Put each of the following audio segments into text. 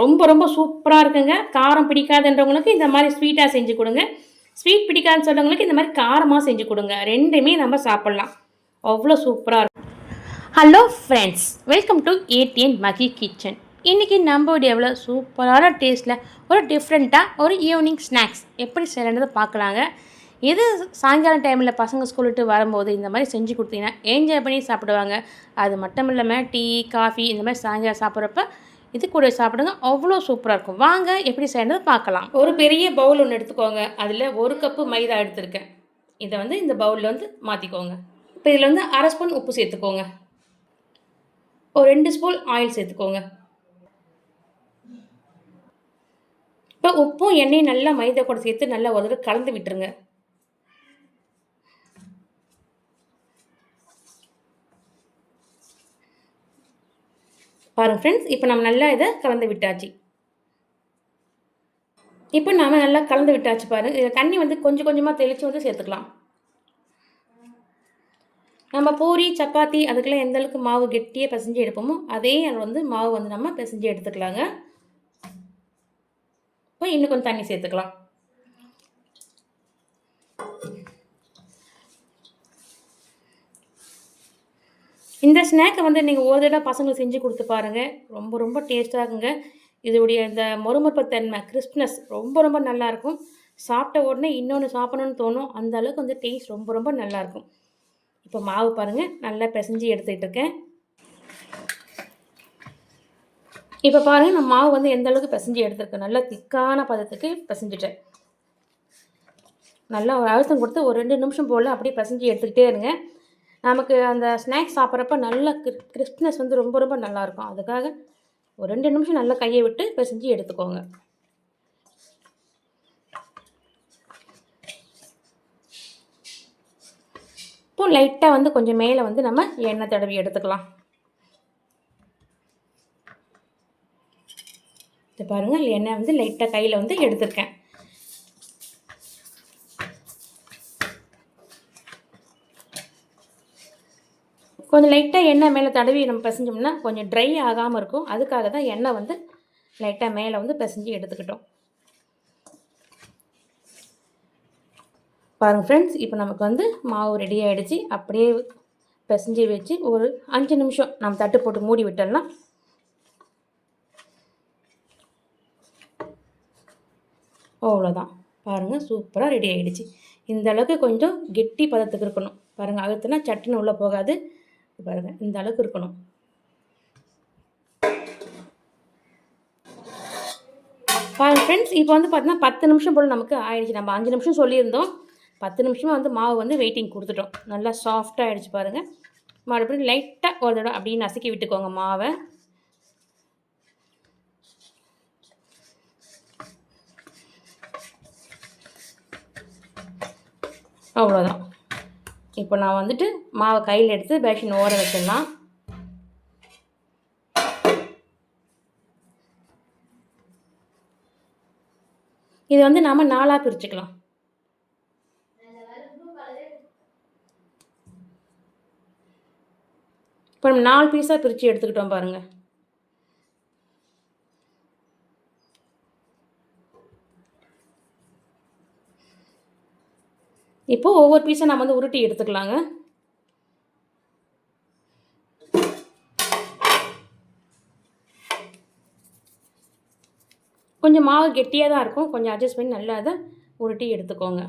ரொம்ப ரொம்ப சூப்பராக இருக்குங்க. காரம் பிடிக்காதுன்றவங்களுக்கு இந்த மாதிரி ஸ்வீட்டாக செஞ்சு கொடுங்க. ஸ்வீட் பிடிக்காதுன்னு சொல்கிறவங்களுக்கு இந்த மாதிரி காரமாக செஞ்சு கொடுங்க. ரெண்டுமே நம்ம சாப்பிட்லாம். அவ்வளோ சூப்பராக இருக்கும். Hello friends welcome to ATN Magi kitchen இன்றைக்கி நம்ம எவ்வளோ சூப்பரான டேஸ்ட்டில் ஒரு டிஃப்ரெண்ட்டாக ஒரு ஈவினிங் ஸ்நாக்ஸ் எப்படி செய்யறதை பார்க்கலாங்க. இது சாயங்காலம் டைமில் பசங்க ஸ்கூல் விட்டு வரும்போது இந்த மாதிரி செஞ்சு கொடுத்தீங்கன்னா என்ஜாய் பண்ணி சாப்பிடுவாங்க. அது மட்டும் இல்லாமல் டீ காஃபி இந்த மாதிரி சாயங்காலம் சாப்பிட்றப்ப இது கூட சாப்பிடுங்க. அவ்வளோ சூப்பராக இருக்கும். வாங்க எப்படி செய்யறது பார்க்கலாம். ஒரு பெரிய பவுல் ஒன்று எடுத்துக்கோங்க. அதில் ஒரு கப்பு மைதா எடுத்திருக்கேன். இதை வந்து இந்த பவுலில் வந்து மாற்றிக்கோங்க இப்போ இதில் வந்து அரை ஸ்பூன் உப்பு சேர்த்துக்கோங்க. ஒரு ரெண்டு ஸ்பூன் ஆயில் சேர்த்துக்கோங்க. இப்போ உப்பும் எண்ணெயும் நல்லா மைதா கூட சேர்த்து நல்லா ஒரு தடவை கலந்து விட்டுருங்க. பாருங்க ஃப்ரெண்ட்ஸ் இப்போ நம்ம நல்லா இதை கலந்து விட்டாச்சு. இப்போ நாம் நல்லா கலந்து விட்டாச்சு பாருங்கள் இதில் தண்ணி வந்து கொஞ்சம் கொஞ்சமாக தெளித்து வந்து சேர்த்துக்கலாம். நம்ம பூரி சப்பாத்தி அதுக்கெல்லாம் எந்த அளவுக்கு மாவு கெட்டியாக பிசைஞ்சு எடுப்போமோ அதே வந்து மாவு வந்து நம்ம பிசைஞ்சு எடுத்துக்கலாங்க. இப்போ இன்னும் கொஞ்சம் தண்ணி சேர்த்துக்கலாம். இந்த ஸ்நாக்கை வந்து நீங்கள் ஒரு தடவை பசங்களுக்கு செஞ்சு கொடுத்து பாருங்கள் ரொம்ப ரொம்ப டேஸ்ட்டாக இருக்குங்க. இதோடைய இந்த மொறுமொறுப்புத்தன்மை கிறிஸ்ப்னஸ் ரொம்ப ரொம்ப நல்லாயிருக்கும் சாப்பிட்ட உடனே இன்னொன்று சாப்பிடணும்னு தோணும். அந்த அளவுக்கு வந்து டேஸ்ட் ரொம்ப ரொம்ப நல்லாயிருக்கும் இப்போ மாவு பாருங்கள் நல்லா பிசைஞ்சு எடுத்துக்கிட்டு இருக்கேன். இப்போ பாருங்கள் நான் மாவு வந்து எந்த அளவுக்கு பிசைஞ்சு எடுத்துருக்கேன். நல்லா திக்கான பதத்துக்கு பிசைஞ்சிட்டேன். நல்லா ஒரு அழுத்தம் கொடுத்து ஒரு ரெண்டு நிமிஷம் போல் அப்படியே பிசைஞ்சு எடுத்துக்கிட்டே இருங்க. நமக்கு அந்த ஸ்நாக்ஸ் சாப்பிட்றப்ப நல்ல கிறிஸ்ப்னஸ் வந்து ரொம்ப ரொம்ப நல்லாயிருக்கும். அதுக்காக ஒரு ரெண்டு நிமிஷம் நல்லா கையை விட்டு பிசைஞ்சு எடுத்துக்கோங்க. இப்போ லைட்டாக வந்து கொஞ்சம் மேலே வந்து நம்ம எண்ணெய் தடவி எடுத்துக்கலாம். இது பாருங்கள் எண்ணெய் வந்து லைட்டாக கையில் வந்து எடுத்திருக்கேன். கொஞ்சம் லைட்டாக எண்ணெய் மேலே தடவி நம்ம பிசைஞ்சோம்னா கொஞ்சம் ட்ரை ஆகாமல் இருக்கும். அதுக்காக தான் எண்ணெய் வந்து லைட்டாக மேலே வந்து பிசைஞ்சு எடுத்துக்கிட்டோம். பாருங்கள் ஃப்ரெண்ட்ஸ் இப்போ நமக்கு வந்து மாவு ரெடி ஆகிடுச்சு அப்படியே பிசைஞ்சு வச்சு ஒரு அஞ்சு நிமிஷம் நம்ம தட்டு போட்டு மூடி விட்டோம்னா அவ்வளோதான் பாருங்கள் சூப்பராக ரெடி ஆகிடுச்சு இந்த அளவுக்கு கொஞ்சம் கெட்டி பதத்துக்கு இருக்கணும். பாருங்கள் அழுத்தினா சட்டுன்னு உள்ளே போகாது. பாருங்கள் இந்த அளவுக்கு இருக்கணும். பாருங்க ஃப்ரெண்ட்ஸ் இப்போ வந்து பார்த்தீங்கன்னா பத்து நிமிஷம் போல் நமக்கு ஆயிடுச்சு. நம்ம அஞ்சு நிமிஷம் சொல்லியிருந்தோம். பத்து நிமிஷமாக வந்து மாவு வந்து வெயிட்டிங் கொடுத்துட்டோம். நல்லா சாஃப்டாக ஆகிடுச்சு பாருங்கள் மறுபடியும் லைட்டாக ஒரு தடவை அப்படியே நசுக்கி விட்டுக்கோங்க மாவை. அவ்வளோதான் இப்போ நான் வந்துட்டு மாவை கையில் எடுத்து பேஷன் ஓர வச்சிடலாம். இது வந்து நாம் நாலாக பிரிச்சுக்கலாம். இப்போ நம்ம நாலு பீஸாக பிரித்து எடுத்துக்கிட்டோம் பாருங்கள் இப்போது ஒவ்வொரு பீஸை நம்ம வந்து உருட்டி எடுத்துக்கலாங்க. கொஞ்சம் மாவு கெட்டியாக தான் இருக்கும். கொஞ்சம் அட்ஜஸ்ட் பண்ணி நல்லா அதை உருட்டி எடுத்துக்கோங்க.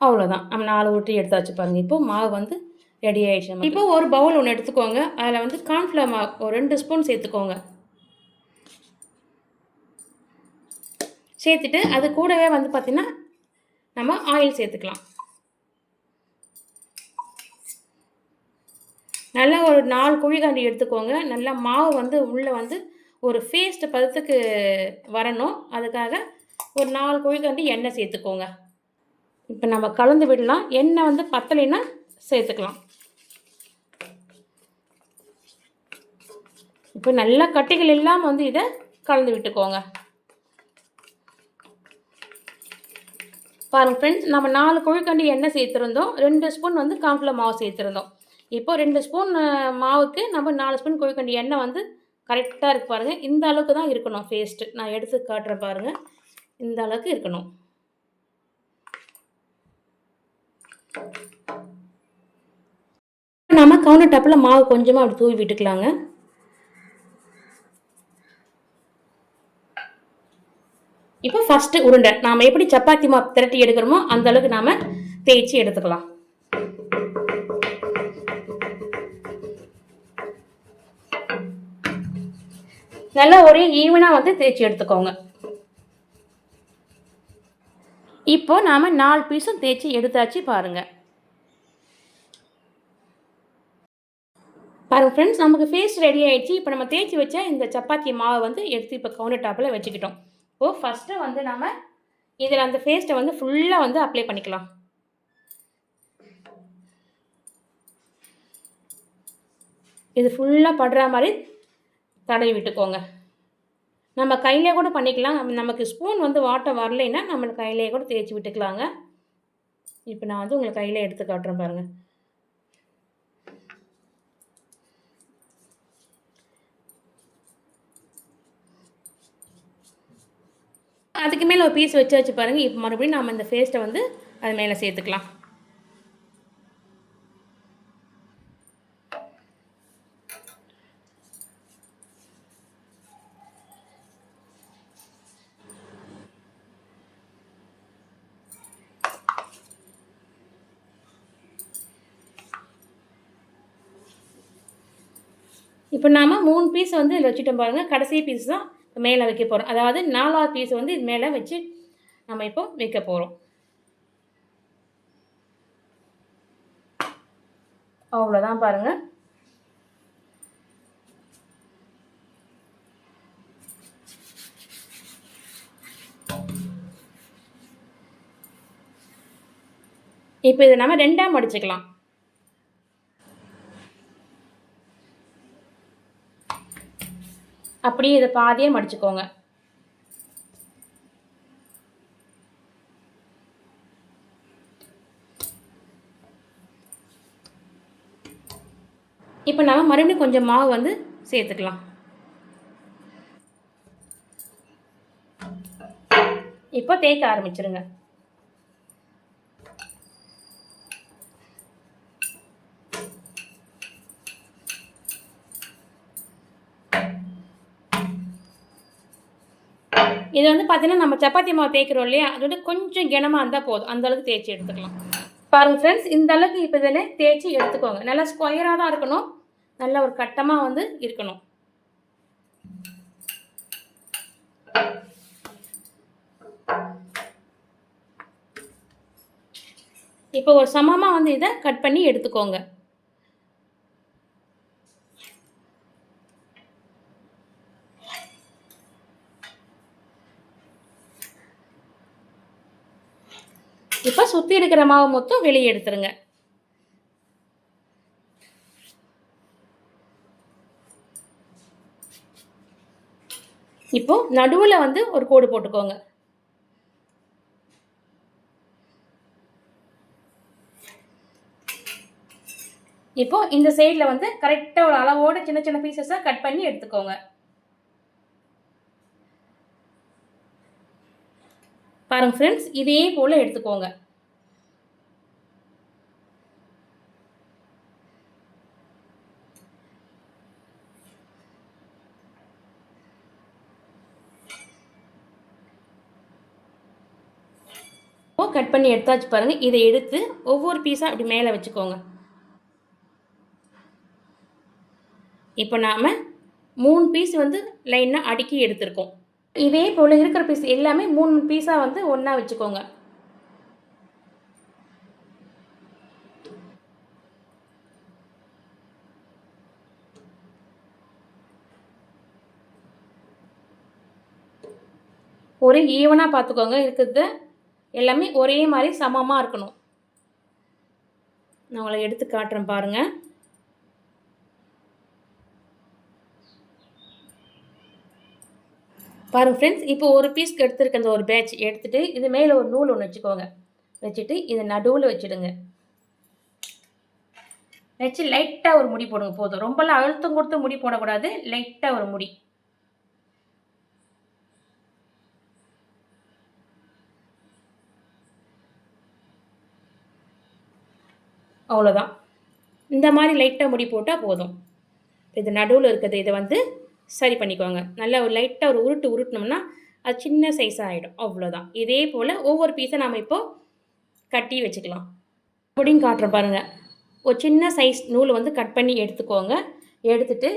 அவ்வளோதான் நம்ம நாலு உருட்டி எடுத்தாச்சு பாருங்கள் இப்போது மாவு வந்து ரெடி ஆகிடுச்சு இப்போ ஒரு பவுல் ஒன்று எடுத்துக்கோங்க. அதில் வந்து கார்ன்ஃப்ளவர் மாவு ஒரு ரெண்டு ஸ்பூன் சேர்த்துக்கோங்க. சேர்த்துட்டு அது கூடவே வந்து பார்த்திங்கன்னா நம்ம ஆயில் சேர்த்துக்கலாம். நல்லா ஒரு நாலு குழிகாண்டி எடுத்துக்கோங்க. நல்லா மாவு வந்து உள்ளே வந்து ஒரு ஃபேஸ்ட் பதத்துக்கு வரணும். அதுக்காக ஒரு நாலு குழிக்காண்டி எண்ணெய் சேர்த்துக்கோங்க. இப்போ நம்ம கலந்து விடலாம். எண்ணெய் வந்து பத்தலைன்னா சேர்த்துக்கலாம். இப்போ நல்லா கட்டிகள் இல்லாமல் வந்து இதை கலந்து விட்டுக்கோங்க. பாருங்கள் ஃப்ரெண்ட்ஸ் நம்ம நாலு கொழுக்கண்டி எண்ணெய் சேர்த்துருந்தோம். ரெண்டு ஸ்பூன் வந்து கான்ஃப்ளவர் மாவு சேர்த்துருந்தோம். இப்போ ரெண்டு ஸ்பூன் மாவுக்கு நம்ம நாலு ஸ்பூன் கொழுக்கண்டி எண்ணெய் வந்து கரெக்டாக இருக்குது பாருங்கள் இந்த அளவுக்கு தான் இருக்கணும் ஃபேஸ்ட்டு நான் எடுத்து காட்டுறேன் பாருங்கள் இந்த அளவுக்கு இருக்கணும். நம்ம கவுண்டர் டாப்பில் மாவு கொஞ்சமாக அப்படி தூவி விட்டுக்கலாங்க. இப்போ ஃபஸ்ட்டு உருண்டை. நாம் எப்படி சப்பாத்தி மாவு திரட்டி எடுக்கிறோமோ அந்த அளவுக்கு நாம் தேய்ச்சி எடுத்துக்கலாம். நல்லா ஒரே ஈவனாக வந்து தேய்ச்சி எடுத்துக்கோங்க. இப்போ நாம் நாலு பீஸும் தேய்ச்சி எடுத்தாச்சு பாருங்கள் பாருங்க ஃப்ரெண்ட்ஸ் நமக்கு ஃபேஸ் ரெடி ஆகிடுச்சு இப்போ நம்ம தேய்ச்சி வச்ச இந்த சப்பாத்தி மாவை வந்து எடுத்து இப்போ கவுண்டர் டாப்பில் வச்சுக்கிட்டோம். இப்போது ஃபஸ்ட்டு வந்து நாம் இதில் அந்த ஃபேஸ்ட்டை வந்து ஃபுல்லாக வந்து அப்ளை பண்ணிக்கலாம். இது ஃபுல்லாக படுற மாதிரி தடவி விட்டுக்கோங்க. நம்ம கையிலே கூட பண்ணிக்கலாம். நமக்கு ஸ்பூன் வந்து வாட்டர் வரலைன்னா நம்ம கையிலே கூட தேய்ச்சி விட்டுக்கலாங்க. இப்போ நான் வந்து உங்களுக்கு கையில் எடுத்து காட்டுறேன் பாருங்கள் அதுக்கு மேலே ஒரு பீஸ் வச்சு வச்சு பாருங்கள் இப்போ மறுபடியும் நம்ம இந்த ஃபேஸ்ட்டை வந்து அது மேலே சேர்த்துக்கலாம். இப்போ நாம் மூணு பீஸ் வந்து இதில் வச்சுட்டோம் பாருங்கள் கடைசி பீஸ் தான் மேலே வைக்க போகிறோம் அதாவது நாலாவது பீஸ் வந்து இது மேலே வச்சு நம்ம இப்போ வைக்க போகிறோம் அவ்வளோதான் பாருங்கள் இப்போ இதை நம்ம ரெண்டாக மடிச்சுக்கலாம். அப்படியே இதை பாதியே மடிச்சுக்கோங்க. இப்போ நம்ம மறுபடியும் கொஞ்சம் மாவு வந்து சேர்த்துக்கலாம். இப்போ தேய்க்க ஆரம்பிச்சிருங்க. இது வந்து பார்த்தீங்கன்னா நம்ம சப்பாத்தி மாவு தேய்க்கிறோம் இல்லையா? அது வந்து கொஞ்சம் கிணமாக இருந்தால் போதும். அந்தளவுக்கு தேய்ச்சி எடுத்துக்கலாம். பாருங்கள் ஃப்ரெண்ட்ஸ் இந்த அளவுக்கு இப்போ இதில் தேய்ச்சி எடுத்துக்கோங்க. நல்லா ஸ்கொயராக தான் இருக்கணும். நல்ல ஒரு கட்டமாக வந்து இருக்கணும். இப்போ ஒரு சமமாக வந்து இதை கட் பண்ணி எடுத்துக்கோங்க. இப்போ சுற்றி இருக்கிற மாவு மொத்தம் வெளியே எடுத்துருங்க. இப்போ நடுவில் வந்து ஒரு கோடு போட்டுக்கோங்க. இப்போ இந்த சைடில் வந்து கரெக்டாக ஒரு அளவோட சின்ன சின்ன பீசஸாக கட் பண்ணி எடுத்துக்கோங்க. பாருங்க ஃப்ரெண்ட்ஸ் இதே போல் எடுத்துக்கோங்க. ஓ கட் பண்ணி எடுத்தாச்சு பாருங்கள் இதை எடுத்து ஒவ்வொரு பீஸாக அப்படி மேலே வச்சுக்கோங்க. இப்போ நாம் மூணு பீஸ் வந்து லைனாக அடுக்கி எடுத்திருக்கோம். இதே போல் இருக்கிற பீஸ் எல்லாமே மூணு பீஸாக வந்து ஒன்றா வச்சுக்கோங்க. ஒரே ஈவனாக பார்த்துக்கோங்க இருக்கிறது எல்லாமே ஒரே மாதிரி சமமாக இருக்கணும். நான் உங்களை எடுத்து காட்டுறேன் பாருங்கள் பாருங்கள் ஃப்ரெண்ட்ஸ் இப்போ ஒரு பீஸ்க்கு எடுத்துருக்க அந்த ஒரு பேட்ச் எடுத்துகிட்டு இது மேலே ஒரு நூல் ஒன்று வச்சுக்கோங்க. வச்சுட்டு இதை நடுவில் வச்சுடுங்க. வச்சு லைட்டாக ஒரு முடி போடுங்க போதும். ரொம்பலாம் அழுத்தம் கொடுத்து முடி போடக்கூடாது லைட்டாக ஒரு முடி. அவ்வளோதான் இந்த மாதிரி லைட்டாக முடி போட்டால் போதும். இது நடுவில் இருக்கிறது இதை வந்து சரி பண்ணிக்கோங்க. நல்லா ஒரு லைட்டாக ஒரு உருட்டு உருட்டினோம்னா அது சின்ன சைஸாக ஆகிடும் அவ்வளோதான் இதே போல் ஒவ்வொரு பீஸை நாம் இப்போது கட்டி வச்சுக்கலாம். அப்படின்னு காட்டுறேன் பாருங்கள் ஒரு சின்ன சைஸ் நூல் வந்து கட் பண்ணி எடுத்துக்கோங்க. எடுத்துட்டு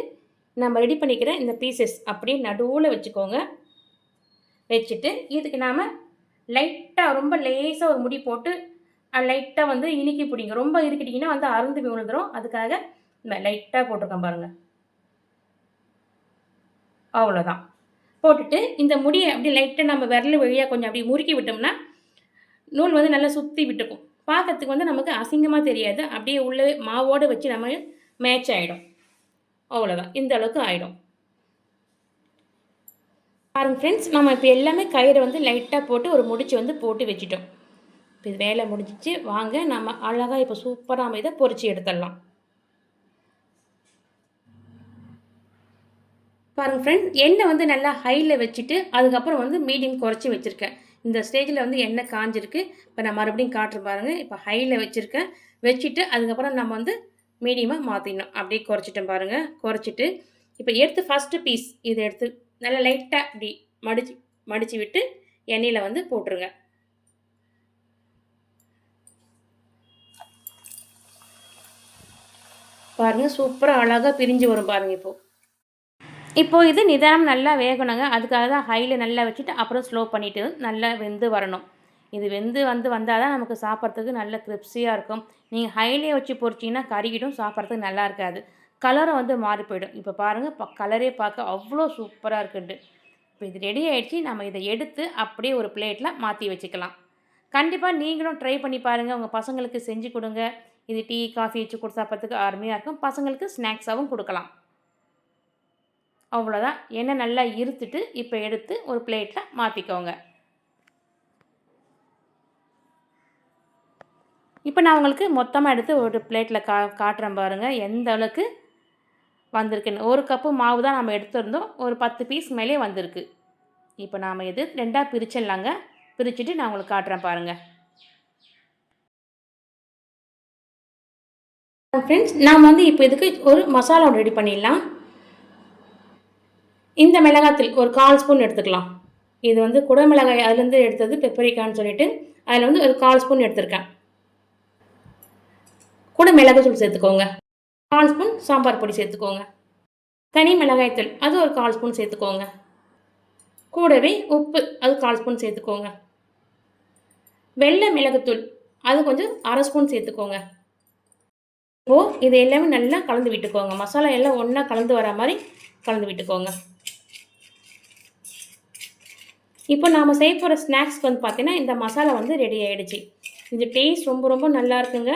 நம்ம ரெடி பண்ணிக்கிற இந்த பீசஸ் அப்படியே நடுவில் வச்சுக்கோங்க. வச்சுட்டு இதுக்கு நாம் லைட்டாக ரொம்ப லேசாக ஒரு முடி போட்டு லைட்டாக வந்து இனிக்கி பிடிங்க. ரொம்ப இருக்கிட்டிங்கன்னா வந்து அருந்து விழுந்துடும் அதுக்காக லைட்டாக போட்டிருக்கேன் பாருங்கள் அவ்வளோதான் போட்டுட்டு இந்த முடியை அப்படி லைட்டாக நம்ம விரல் வழியாக கொஞ்சம் அப்படி முறுக்கி விட்டோம்னா நூல் வந்து நல்லா சுற்றி விட்டுக்கும். பார்க்கறதுக்கு வந்து நமக்கு அசிங்கமாக தெரியாது. அப்படியே உள்ளே மாவோடு வச்சு நம்ம மேட்ச் ஆகிடும் அவ்வளோதான் இந்த அளவுக்கு ஆகிடும் பாருங்க ஃப்ரெண்ட்ஸ் நம்ம இப்போ எல்லாமே கயிறை வந்து லைட்டாக போட்டு ஒரு முடிச்சு வந்து போட்டு வச்சுட்டோம். இப்போ இது வேலை முடிஞ்சிச்சு. வாங்க நம்ம அழகாக இப்போ சூப்பராக நம்ம இதை பொறிச்சு எடுத்துடலாம். பாருங்கள் ஃப்ரெண்ட்ஸ் எண்ணெய் வந்து நல்லா ஹையில் வச்சுட்டு அதுக்கப்புறம் வந்து மீடியம் குறைச்சி வச்சுருக்கேன். இந்த ஸ்டேஜில் வந்து எண்ணெய் காஞ்சிருக்கு. இப்போ நான் மறுபடியும் காட்டுற பாருங்கள் இப்போ ஹையில் வச்சுருக்கேன். வச்சுட்டு அதுக்கப்புறம் நம்ம வந்து மீடியமாக மாற்றிடணும் அப்படியே குறைச்சிட்டேன் பாருங்கள் குறைச்சிட்டு இப்போ எடுத்து ஃபஸ்ட்டு பீஸ் இதை எடுத்து நல்லா லைட்டாக இப்படி மடிச்சு மடித்து விட்டு எண்ணெயில் வந்து போட்டுருங்க. பாருங்கள் சூப்பராக அழகாக பிரிஞ்சு வரும் பாருங்கள் இப்போது இப்போது இது நிதானம் நல்லா வேகணுங்க. அதுக்காக தான் ஹையில் நல்லா வச்சுட்டு அப்புறம் ஸ்லோ பண்ணிவிட்டு நல்லா வெந்து வரணும். இது வெந்து வந்து வந்தால் தான் நமக்கு சாப்பிட்றதுக்கு நல்ல கிரிப்ஸியாக இருக்கும். நீங்கள் ஹைலே வச்சு பொறிச்சிங்கன்னா கருகிடும் சாப்பிட்றதுக்கு நல்லா இருக்காது. கலரும் வந்து மாறி போயிடும். இப்போ பாருங்கள் ப கலரே பார்க்க அவ்வளோ சூப்பராக இருக்குண்டு. இப்போ இது ரெடி ஆகிடுச்சு நம்ம இதை எடுத்து அப்படியே ஒரு பிளேட்டில் மாற்றி வச்சுக்கலாம். கண்டிப்பாக நீங்களும் ட்ரை பண்ணி பாருங்கள் உங்கள் பசங்களுக்கு செஞ்சு கொடுங்க. இது டீ காஃபி வச்சு கொடுத்து சாப்பிட்றதுக்கு அருமையாக இருக்கும். பசங்களுக்கு ஸ்நாக்ஸாகவும் கொடுக்கலாம். அவ்வளோதான் எண்ணெய் நல்லா இருத்துட்டு இப்போ எடுத்து ஒரு பிளேட்டில் மாற்றிக்கோங்க இப்போ நான் உங்களுக்கு மொத்தமாக எடுத்து ஒரு பிளேட்டில் கா காட்டுறேன் பாருங்கள் எந்த அளவுக்கு வந்திருக்குன்னு. ஒரு கப்பு மாவு தான் நம்ம எடுத்துருந்தோம். ஒரு பத்து பீஸ் மேலே வந்திருக்கு. இப்போ நாம் இது ரெண்டாக பிரிச்சிடலாங்க. பிரிச்சுட்டு நான் உங்களுக்கு காட்டுறேன் பாருங்கள் ஃப்ரெண்ட்ஸ் நாம் வந்து இப்போ இதுக்கு ஒரு மசாலா ரெடி பண்ணிடலாம். இந்த மிளகாத்தில் ஒரு கால் ஸ்பூன் எடுத்துக்கலாம். இது வந்து குடமிளகாய் அதுலேருந்து எடுத்தது பெப்பரிக்கான்னு சொல்லிட்டு அதில் வந்து ஒரு கால் ஸ்பூன் எடுத்திருக்கேன். கூட மிளகாய்த்தூள் சேர்த்துக்கோங்க. கால் ஸ்பூன் சாம்பார் பொடி சேர்த்துக்கோங்க. தனி மிளகாய்த்தூள் அது ஒரு கால் ஸ்பூன் சேர்த்துக்கோங்க. கூடவே உப்பு அது கால் ஸ்பூன் சேர்த்துக்கோங்க. வெள்ளை மிளகுத்தூள் அது கொஞ்சம் அரை ஸ்பூன் சேர்த்துக்கோங்க. இப்போது இது எல்லாமே நல்லா கலந்து விட்டுக்கோங்க. மசாலா எல்லாம் ஒன்றா கலந்து வர மாதிரி கலந்து விட்டுக்கோங்க. இப்போ நாம் செய்ய போகிற ஸ்நாக்ஸ்க்கு வந்து பார்த்திங்கன்னா இந்த மசாலா வந்து ரெடி ஆகிடுச்சு இந்த டேஸ்ட் ரொம்ப ரொம்ப நல்லா இருக்குங்க.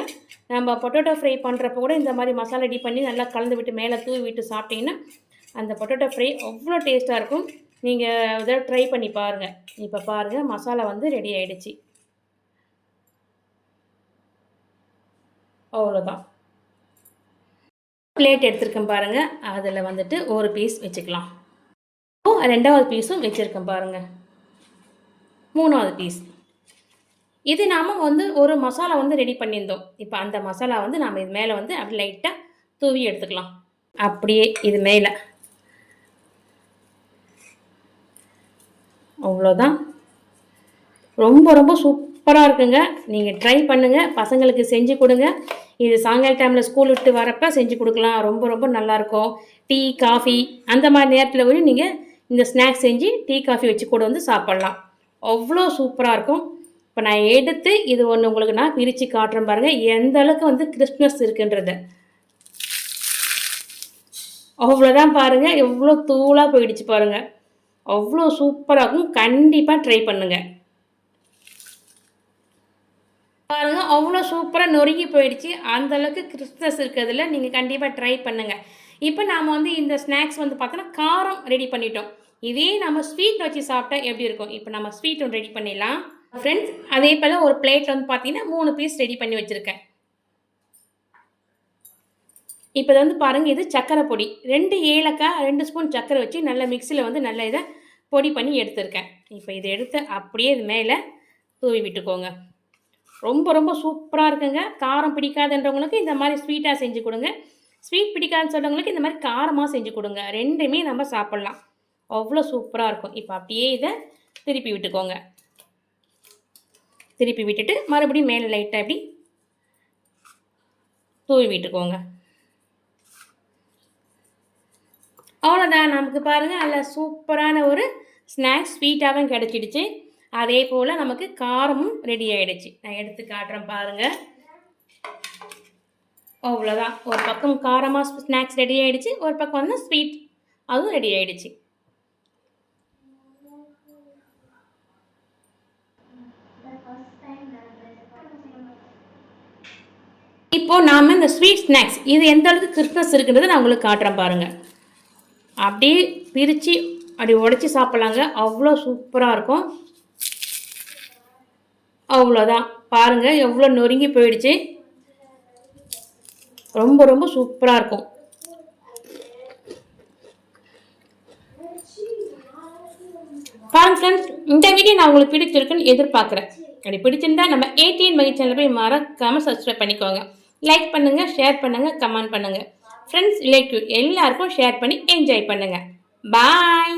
நம்ம பொட்டேட்டோ ஃப்ரை பண்ணுறப்ப கூட இந்த மாதிரி மசாலா ரெடி பண்ணி நல்லா கலந்து விட்டு மேலே தூவி விட்டு சாப்பிட்டிங்கன்னா அந்த பொட்டேட்டோ ஃப்ரை அவ்வளோ டேஸ்ட்டாக இருக்கும். நீங்கள் இதை ட்ரை பண்ணி பாருங்கள் இப்போ பாருங்கள் மசாலா வந்து ரெடி ஆகிடுச்சு அவ்வளோதான். பிளேட் எடுத்துருக்கேன் பாருங்கள் அதில் வந்துட்டு ஒரு பீஸ் வச்சுக்கலாம். ரெண்டாவது பீஸும் வச்சுருக்கேன் பாருங்கள் மூணாவது பீஸ் இது நாம் வந்து ஒரு மசாலா வந்து ரெடி பண்ணியிருந்தோம். இப்போ அந்த மசாலா வந்து நாம் இது மேலே வந்து அப்படி லைட்டாக தூவி எடுத்துக்கலாம். அப்படியே இது மேலே. அவ்வளோதான் ரொம்ப ரொம்ப சூப்பராக இருக்குங்க. நீங்கள் ட்ரை பண்ணுங்கள் பசங்களுக்கு செஞ்சு கொடுங்க. இது சாயங்கால டைமில் ஸ்கூல் விட்டு வரப்போ செஞ்சு கொடுக்கலாம். ரொம்ப ரொம்ப நல்லாயிருக்கும் டீ காஃபி அந்த மாதிரி நேரத்தில் கூட நீங்கள் இந்த ஸ்நாக்ஸ் செஞ்சு டீ காஃபி வச்சு கூட வந்து சாப்பிட்லாம். அவ்வளோ சூப்பராக இருக்கும். இப்போ நான் எடுத்து இது ஒன்று உங்களுக்கு நான் பிரித்து காட்டுறேன் பாருங்கள் எந்த அளவுக்கு வந்து கிறிஸ்மஸ் இருக்குன்றது. அவ்வளோதான் பாருங்கள் எவ்வளோ தூளாக போயிடுச்சு பாருங்கள் அவ்வளோ சூப்பராக இருக்கும். கண்டிப்பாக ட்ரை பண்ணுங்கள் பாருங்கள் அவ்வளோ சூப்பராக நொறுங்கி போயிடுச்சு. அந்தளவுக்கு கிறிஸ்மஸ் இருக்கிறதுல நீங்கள் கண்டிப்பாக ட்ரை பண்ணுங்கள் இப்போ நாம் வந்து இந்த ஸ்நாக்ஸ் வந்து பார்த்தோன்னா காரம் ரெடி பண்ணிட்டோம். இதே நம்ம ஸ்வீட் வச்சு சாப்பிட்டா எப்படி இருக்கும்? இப்போ நம்ம ஸ்வீட் ஒன்று ரெடி பண்ணிடலாம். ஃப்ரெண்ட்ஸ் அதே போல் ஒரு பிளேட் வந்து பார்த்தீங்கன்னா மூணு பீஸ் ரெடி பண்ணி வச்சுருக்கேன். இப்போ இது வந்து பாருங்கள் இது சக்கரை பொடி. ரெண்டு ஏலக்காய் ரெண்டு ஸ்பூன் சக்கரை வச்சு நல்லா மிக்சியில் வந்து நல்லா இதை பொடி பண்ணி எடுத்திருக்கேன். இப்போ இதை எடுத்து அப்படியே இது மேலே தூவி விட்டுக்கோங்க. ரொம்ப ரொம்ப சூப்பராக இருக்குங்க. காரம் பிடிக்காதுன்றவங்களுக்கு இந்த மாதிரி ஸ்வீட்டாக செஞ்சு கொடுங்க. ஸ்வீட் பிடிக்காதுன்னு சொல்கிறவங்களுக்கு இந்த மாதிரி காரமாக செஞ்சு கொடுங்க. ரெண்டுமே நம்ம சாப்பிட்லாம். அவ்வளோ சூப்பராக இருக்கும். இப்போ அப்படியே இதை திருப்பி விட்டுக்கோங்க. திருப்பி விட்டுட்டு மறுபடியும் மேலே லைட்டாக இப்படி தூவி விட்டுக்கோங்க. அவ்வளோதான். நமக்கு பாருங்கள் நல்லா சூப்பரான ஒரு ஸ்நாக்ஸ் ஸ்வீட்டாகவும் கிடச்சிடுச்சு. அதே போல் நமக்கு காரமும் ரெடி ஆகிடுச்சு நான் எடுத்து காட்டுறேன் பாருங்கள் அவ்வளோதான். ஒரு பக்கம் காரமாக ஸ்நாக்ஸ் ரெடி ஆகிடுச்சு ஒரு பக்கம் வந்து ஸ்வீட் அதுவும் ரெடி ஆகிடுச்சு இப்போ நாம் இந்த ஸ்வீட் ஸ்நாக்ஸ் இது எந்த அளவுக்கு கிறிஸ்மஸ் இருக்குன்றதை நான் உங்களுக்கு காட்டுறேன் பாருங்கள் அப்படியே பிரித்து அப்படி உடச்சி சாப்பிட்லாங்க. அவ்வளோ சூப்பராக இருக்கும். அவ்வளோதான். பாருங்கள் எவ்வளோ நொறுங்கி போயிடுச்சு. ரொம்ப ரொம்ப சூப்பராக இருக்கும். பாருங்க ஃப்ரெண்ட்ஸ் இந்த வீடியோ நான் உங்களுக்கு பிடிச்சிருக்குன்னு எதிர்பார்க்குறேன். அப்படி பிடிச்சிருந்தா நம்ம ஏடிஎன் மகி சேனல் போய் மறக்காமல் சப்ஸ்கிரைப் பண்ணிக்கோங்க. லைக் பண்ணுங்கள் ஷேர் பண்ணுங்கள் கமெண்ட் பண்ணுங்கள் ஃப்ரெண்ட்ஸ் ரிலேட்டிவ் எல்லாருக்கும் ஷேர் பண்ணி என்ஜாய் பண்ணுங்கள் பாய்